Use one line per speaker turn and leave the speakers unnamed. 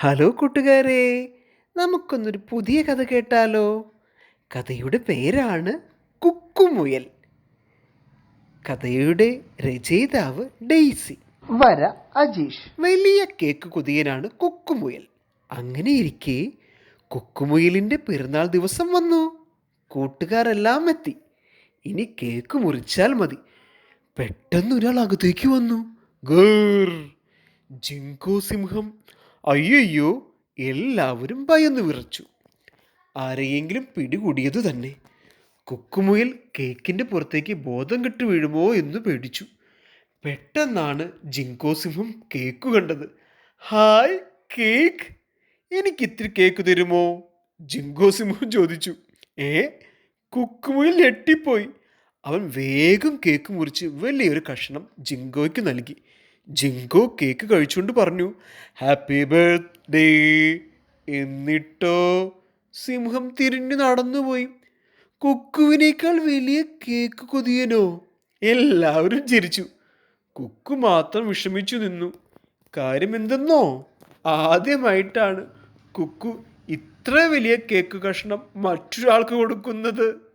Hello കൂട്ടുകാരെ നമുക്കൊന്നൊരു പുതിയ കഥ കേട്ടാലോ? കഥയുടെ പേരാണ് കുക്കുമുയൽ. കഥയുടെ രചയിതാവ് ഡെയ്സി.
വര അജീഷ്.
വലിയ കേക്ക് കൊതിയനാണ് കുക്കുമുയൽ. അങ്ങനെ ഇരിക്കെ കുക്കുമുയലിന്റെ പിറന്നാൾ ദിവസം വന്നു. കൂട്ടുകാരെല്ലാം എത്തി. ഇനി കേക്ക് മുറിച്ചാൽ മതി. പെട്ടെന്ന് ഒരാൾ അകത്തേക്ക് വന്നു. ഗർ! ജിങ്കോ സിംഹം അയ്യയ്യോ എല്ലാവരും ഭയന്നു വിറച്ചു. ആരെയെങ്കിലും പിടികൂടിയത് തന്നെ. കുക്കുമുയിൽ കേക്കിന്റെ പുറത്തേക്ക് ബോധം കെട്ട് വീഴുമോ എന്ന് പേടിച്ചു. പെട്ടെന്നാണ് ജിങ്കോ സിംഹം കേക്ക് കണ്ടത്. Hi cake. എനിക്ക് ഇത്തിരി കേക്ക് തരുമോ? ജിങ്കോ സിംഹം ചോദിച്ചു. ഏ കുക്കുമുയിൽ ഞെട്ടിപ്പോയി. അവൻ വേഗം കേക്ക് മുറിച്ച് വലിയൊരു കഷ്ണം ജിങ്കോയ്ക്ക് നൽകി. ജിങ്കോ കേക്ക് കഴിച്ചുകൊണ്ട് പറഞ്ഞു ഹാപ്പി ബർത്ത്ഡേ എന്നിട്ടോ സിംഹം തിരിഞ്ഞു നടന്നുപോയി. കുക്കുവിനേക്കാൾ വലിയ കേക്ക് കൊതിയനോ? എല്ലാവരും ചിരിച്ചു. കുക്കു മാത്രം വിഷമിച്ചു നിന്നു. കാര്യം എന്തെന്നോ? ആദ്യമായിട്ടാണ് കുക്കു ഇത്ര വലിയ കേക്ക് കഷ്ണം മറ്റൊരാൾക്ക് കൊടുക്കുന്നത്.